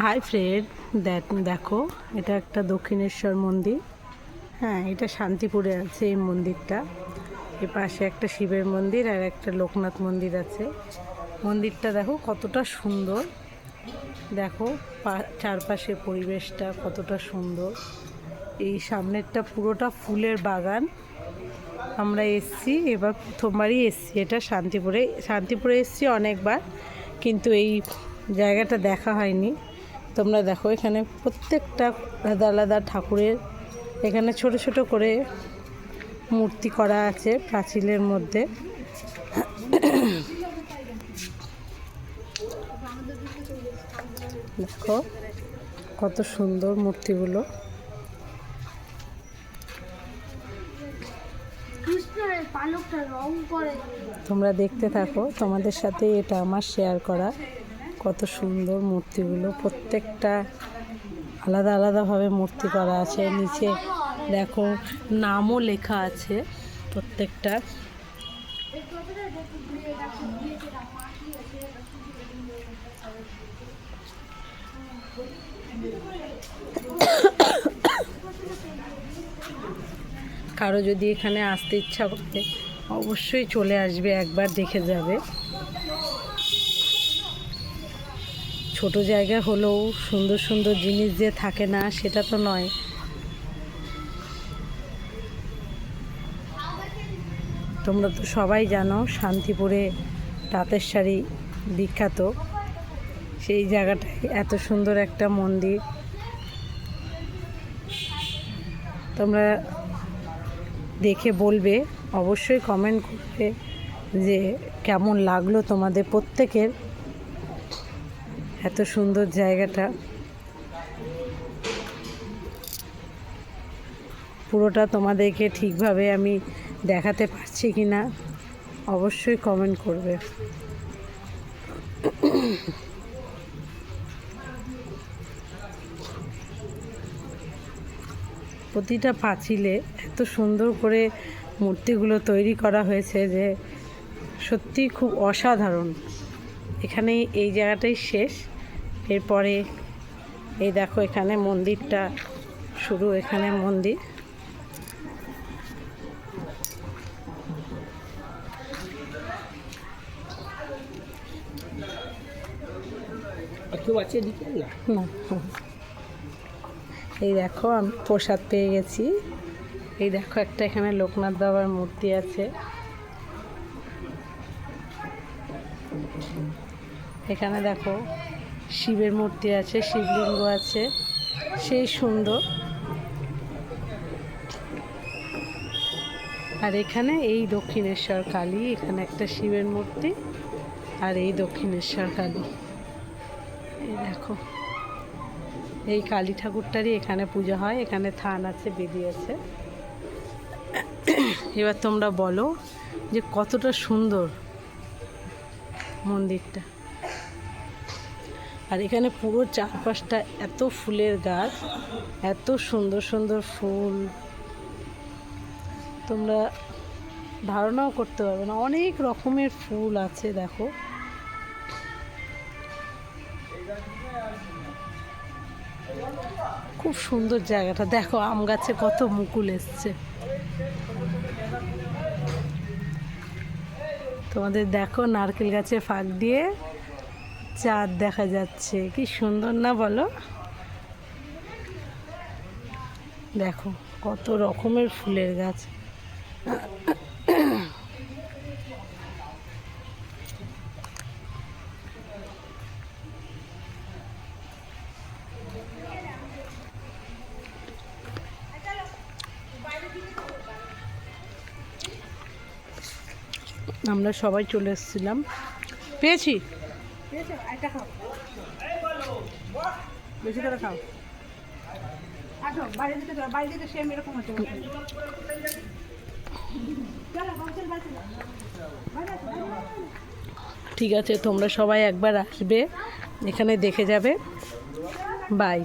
Hi friend দেখ, দেখো, এটা একটা দক্ষিণেশ্বর মন্দির। হ্যাঁ এটা শান্তিপুরে আছে এই মন্দিরটা। এ পাশে একটা শিবের মন্দির আর একটা লোকনাথ মন্দির আছে। মন্দিরটা দেখো কতটা সুন্দর। দেখো চারপাশের পরিবেশটা কতটা সুন্দর। এই সামনেরটা পুরোটা ফুলের বাগান। আমরা এসছি, এবার প্রথমবারই এসছি এটা শান্তিপুরে। শান্তিপুরে এসছি অনেকবার, কিন্তু এই জায়গাটা দেখা হয়নি। তোমরা দেখো এখানে প্রত্যেকটা আলাদা আলাদা ঠাকুরের এখানে ছোট ছোট করে মূর্তি করা আছে প্রাচীলের মধ্যে। দেখো কত সুন্দর মূর্তিগুলো। তোমরা দেখতে থাকো তোমাদের সাথে এটা আমার শেয়ার করা। কত সুন্দর মূর্তিগুলো। প্রত্যেকটা আলাদা আলাদাভাবে মূর্তি করা আছে। নিচে দেখো নামও লেখা আছে প্রত্যেকটা। কারও যদি এখানে আসতে ইচ্ছা করে, অবশ্যই চলে আসবে, একবার দেখে যাবে। ছোট জায়গা হলেও সুন্দর সুন্দর জিনিস যে থাকে না, সেটা তো নয়। তোমরা তো সবাই জানো শান্তিপুরে তাঁতের শাড়ি বিখ্যাত। সেই জায়গাটায় এত সুন্দর একটা মন্দির। তোমরা দেখে বলবে, অবশ্যই কমেন্ট করবে যে কেমন লাগল তোমাদের প্রত্যেকের। এত সুন্দর জায়গাটা। পুরোটা তোমাদেরকে ঠিকভাবে আমি দেখাতে পারছি কি না অবশ্যই কমেন্ট করবে। প্রতিটা পাঁচিলে এত সুন্দর করে মূর্তিগুলো তৈরি করা হয়েছে যে সত্যি খুব অসাধারণ। এখানেই এই জায়গাটাই শেষ। এরপরে এই দেখো এখানে মন্দিরটা শুরু এখানে মন্দির। এই দেখো আমি প্রসাদ পেয়ে গেছি। এই দেখো একটা এখানে লোকনাথ বাবার মূর্তি আছে। এখানে দেখো শিবের মূর্তি আছে, শিবলিঙ্গ আছে, সেই সুন্দর। আর এখানে এই দক্ষিণেশ্বর কালী, এখানে একটা শিবের মূর্তি, আর এই দক্ষিণেশ্বর কালী। এই দেখো, এই কালী ঠাকুরটারই এখানে পূজা হয়, এখানে থান আছে, বেদি আছে। এবার তোমরা বলো যে কতটা সুন্দর মন্দিরটা। আর এখানে পুরো চারপাশটা এত ফুলের গাছ, এত সুন্দর সুন্দর ফুল। তোমরা ধারণাও করতে পারবে না, অনেক রকমের ফুল আছে, দেখো। খুব সুন্দর জায়গাটা, দেখো আম গাছে কত মুকুল এসছে। তোমাদের দেখো নারকেল গাছে ফাঁক দিয়ে চাঁদ দেখা যাচ্ছে। কি সুন্দর না বলো? দেখো, কত রকমের ফুলের গাছ। আমরা সবাই চলে এসেছিলাম। পেয়েছি? বেশি করে খাও। আসো, বাইরে দিতে বাইরে দিতে সেম এরকম হচ্ছে ঠিক আছে, তোমরা সবাই একবার আসবে। এখানে দেখে যাবে। বাই